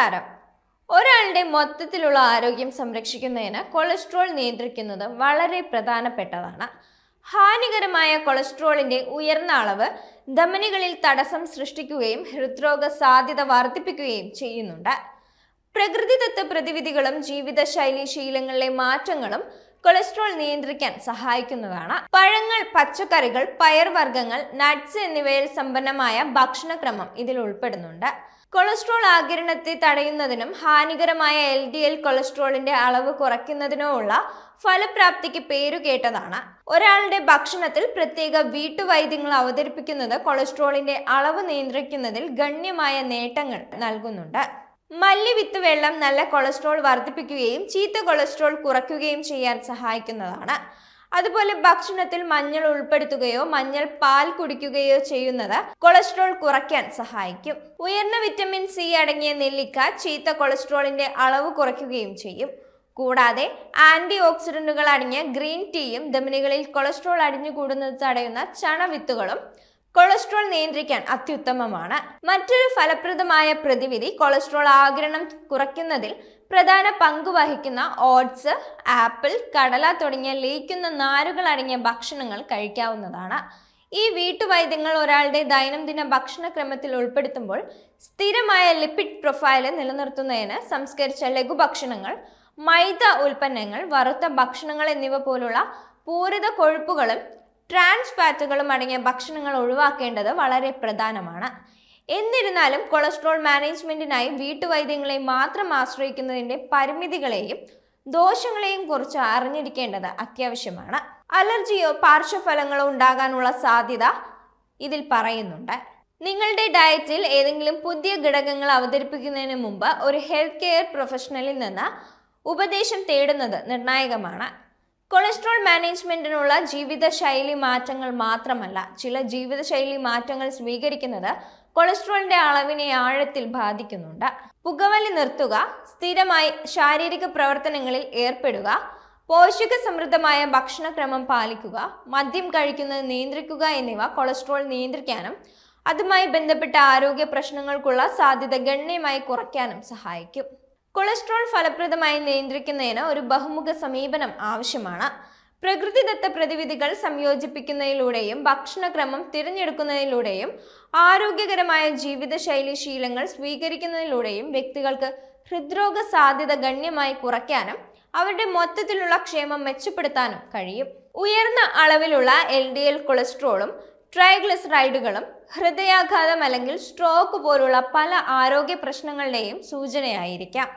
നമസ്കാരം. ഒരാളുടെ മൊത്തത്തിലുള്ള ആരോഗ്യം സംരക്ഷിക്കുന്നതിന് കൊളസ്ട്രോൾ നിയന്ത്രിക്കുന്നത് വളരെ പ്രധാനപ്പെട്ടതാണ്. ഹാനികരമായ കൊളസ്ട്രോളിന്റെ ഉയർന്ന അളവ് ധമനികളിൽ തടസ്സം സൃഷ്ടിക്കുകയും ഹൃദ്രോഗ സാധ്യത വർദ്ധിപ്പിക്കുകയും ചെയ്യുന്നുണ്ട്. പ്രകൃതിദത്ത പ്രതിവിധികളും ജീവിതശൈലി ശീലങ്ങളിലെ മാറ്റങ്ങളും കൊളസ്ട്രോൾ നിയന്ത്രിക്കാൻ സഹായിക്കുന്നതാണ്. പഴങ്ങൾ പച്ചക്കറികൾ പയർവർഗങ്ങൾ നട്ട്സ് എന്നിവയിൽ സമ്പന്നമായ ഭക്ഷണക്രമം ഇതിൽ ഉൾപ്പെടുന്നുണ്ട്. കൊളസ്ട്രോൾ ആകിരണത്തെ തടയുന്നതിനും ഹാനികരമായ എൽ ഡി എൽ കൊളസ്ട്രോളിന്റെ അളവ് കുറയ്ക്കുന്നതിനോ ഉള്ള ഫലപ്രാപ്തിക്ക് പേരുകേട്ടതാണ് ഒരാളുടെ ഭക്ഷണത്തിൽ പ്രത്യേക വീട്ടുവൈദ്യങ്ങൾ അവതരിപ്പിക്കുന്നത് കൊളസ്ട്രോളിന്റെ അളവ് നിയന്ത്രിക്കുന്നതിൽ ഗണ്യമായ നേട്ടങ്ങൾ നൽകുന്നുണ്ട്. മല്ലിവിത്ത് വെള്ളം നല്ല കൊളസ്ട്രോൾ വർദ്ധിപ്പിക്കുകയും ചീത്ത കൊളസ്ട്രോൾ കുറയ്ക്കുകയും ചെയ്യാൻ സഹായിക്കുന്നതാണ്. അതുപോലെ ഭക്ഷണത്തിൽ മഞ്ഞൾ ഉൾപ്പെടുത്തുകയോ മഞ്ഞൾ പാൽ കുടിക്കുകയോ ചെയ്യുന്നത് കൊളസ്ട്രോൾ കുറയ്ക്കാൻ സഹായിക്കും. ഉയർന്ന വിറ്റമിൻ സി അടങ്ങിയ നെല്ലിക്ക ചീത്ത കൊളസ്ട്രോളിന്റെ അളവ് കുറയ്ക്കുകയും ചെയ്യും. കൂടാതെ ആന്റി ഓക്സിഡന്റുകൾ അടങ്ങിയ ഗ്രീൻ ടീയും ധമനികളിൽ കൊളസ്ട്രോൾ അടിഞ്ഞുകൂടുന്നത് തടയുന്ന ചണവിത്തുകളും കൊളസ്ട്രോൾ നിയന്ത്രിക്കാൻ അത്യുത്തമമാണ്. മറ്റൊരു ഫലപ്രദമായ പ്രതിവിധി കൊളസ്ട്രോൾ ആഗിരണം കുറയ്ക്കുന്നതിൽ പ്രധാന പങ്ക് വഹിക്കുന്ന ഓട്സ് ആപ്പിൾ കടല തുടങ്ങിയ ലയിക്കുന്ന നാരുകൾ അടങ്ങിയ ഭക്ഷണങ്ങൾ കഴിക്കാവുന്നതാണ്. ഈ വീട്ടുവൈദ്യങ്ങൾ ഒരാളുടെ ദൈനംദിന ഭക്ഷണക്രമത്തിൽ ഉൾപ്പെടുത്തുമ്പോൾ സ്ഥിരമായ ലിപ്പിഡ് പ്രൊഫൈൽ നിലനിർത്തുന്നതിന് സംസ്കരിച്ച ലഘുഭക്ഷണങ്ങൾ മൈദ ഉൽപ്പന്നങ്ങൾ വറുത്ത ഭക്ഷണങ്ങൾ എന്നിവ പോലുള്ള പൂരിത കൊഴുപ്പുകളും ട്രാൻസ് ഫാറ്റുകളും അടങ്ങിയ ഭക്ഷണങ്ങൾ ഒഴിവാക്കേണ്ടത് വളരെ പ്രധാനമാണ്. എന്നിരുന്നാലും കൊളസ്ട്രോൾ മാനേജ്മെന്റിനായി വീട്ടുവൈദ്യങ്ങളെ മാത്രം ആശ്രയിക്കുന്നതിന്റെ പരിമിതികളെയും ദോഷങ്ങളെയും കുറിച്ച് അറിഞ്ഞിരിക്കേണ്ടത് അത്യാവശ്യമാണ്. അലർജിയോ പാർശ്വഫലങ്ങളോ ഉണ്ടാകാനുള്ള സാധ്യത ഇതിൽ പറയുന്നുണ്ട്. നിങ്ങളുടെ ഡയറ്റിൽ ഏതെങ്കിലും പുതിയ ഘടകങ്ങൾ അവതരിപ്പിക്കുന്നതിന് മുമ്പ് ഒരു ഹെൽത്ത് കെയർ പ്രൊഫഷണലിൽ നിന്ന് ഉപദേശം തേടുന്നത് നിർണായകമാണ്. കൊളസ്ട്രോൾ മാനേജ്മെന്റിനുള്ള ജീവിതശൈലി മാറ്റങ്ങൾ മാത്രമല്ല ചില ജീവിതശൈലി മാറ്റങ്ങൾ സ്വീകരിക്കുന്നത് കൊളസ്ട്രോളിന്റെ അളവിനെ ആഴത്തിൽ ബാധിക്കുന്നുണ്ട്. പുകവലി നിർത്തുക സ്ഥിരമായി ശാരീരിക പ്രവർത്തനങ്ങളിൽ ഏർപ്പെടുക പോഷക സമൃദ്ധമായ ഭക്ഷണക്രമം പാലിക്കുക മദ്യം കഴിക്കുന്നത് നിയന്ത്രിക്കുക എന്നിവ കൊളസ്ട്രോൾ നിയന്ത്രിക്കാനും അതുമായി ബന്ധപ്പെട്ട ആരോഗ്യ പ്രശ്നങ്ങൾക്കുള്ള സാധ്യത ഗണ്യമായി കുറയ്ക്കാനും സഹായിക്കും. കൊളസ്ട്രോൾ ഫലപ്രദമായി നിയന്ത്രിക്കുന്നതിന് ഒരു ബഹുമുഖ സമീപനം ആവശ്യമാണ്. പ്രകൃതിദത്ത പ്രതിവിധികൾ സംയോജിപ്പിക്കുന്നതിലൂടെയും ഭക്ഷണക്രമം തിരഞ്ഞെടുക്കുന്നതിലൂടെയും ആരോഗ്യകരമായ ജീവിതശൈലി ശീലങ്ങൾ സ്വീകരിക്കുന്നതിലൂടെയും വ്യക്തികൾക്ക് ഹൃദ്രോഗ സാധ്യത ഗണ്യമായി കുറയ്ക്കാനും അവരുടെ മൊത്തത്തിലുള്ള ക്ഷേമം മെച്ചപ്പെടുത്താനും കഴിയും. ഉയർന്ന അളവിലുള്ള എൽ ഡി എൽ കൊളസ്ട്രോളും ട്രൈഗ്ലിസറൈഡുകളും ഹൃദയാഘാതം അല്ലെങ്കിൽ സ്ട്രോക്ക് പോലുള്ള പല ആരോഗ്യ പ്രശ്നങ്ങളുടെയും സൂചനയായിരിക്കാം.